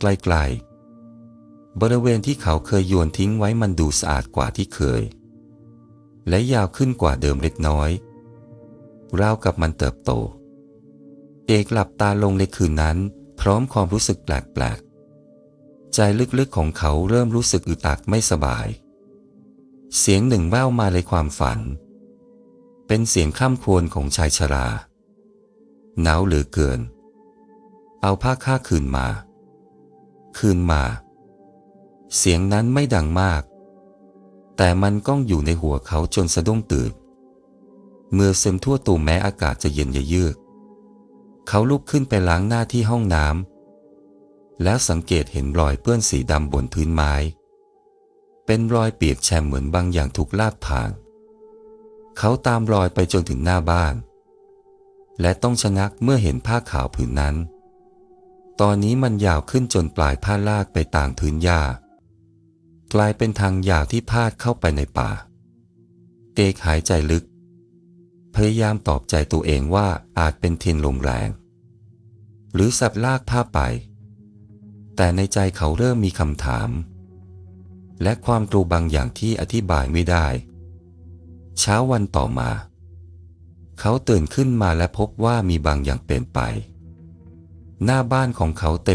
ไกลๆ บริเวณที่เขาเคยโยนทิ้งไว้มันดูสะอาดกว่าที่เคย และยาวขึ้นกว่าเดิมเล็กน้อย ราวกับมันเติบโต เอกหลับตาลงในคืนนั้น พร้อมความรู้สึกแปลกๆ ใจลึกๆของเขาเริ่มรู้สึกอึดอัดไม่สบาย เสียงหนึ่งแว่วมาในความฝัน เป็นเสียงข้ามควรของชายชราหนาวเหลือเกิน เอาผ้าข้าคืนมา คืนมา เสียงนั้นไม่ดังมาก แต่มันก้องอยู่ในหัวเขาจนสะดุ้งตื่นเมื่อซึมทั่วตัวแม้อากาศจะเย็นเยือกเขาลุกขึ้นไปล้างหน้าที่ห้องน้ำแล้วสังเกตเห็นรอยเปื้อนสีดำบนพื้นไม้ เป็นรอยเปียกแฉมเหมือนบางอย่างถูกลากผ่าน เขาตามรอยไปจนถึงหน้าบ้าน และต้องชะงักเมื่อเห็นผ้าขาวผืนนั้น ตอนนี้มันยาวขึ้นจนปลายผ้าลากไปต่างพื้นหญ้ากลายเป็นทางยาวที่พาดเข้าไปในป่า เกกหายใจลึก พยายามตอบใจตัวเองว่าอาจเป็นเทียนลมแรง หรือสัตว์ลากผ้าไป แต่ในใจเขาเริ่มมีคำถาม และความกลัวบางอย่างที่อธิบายไม่ได้ เช้าวันต่อมา เขาตื่นขึ้นมาและพบว่ามีบางอย่างเปลี่ยนไป หน้าบ้านของเขาเต็ม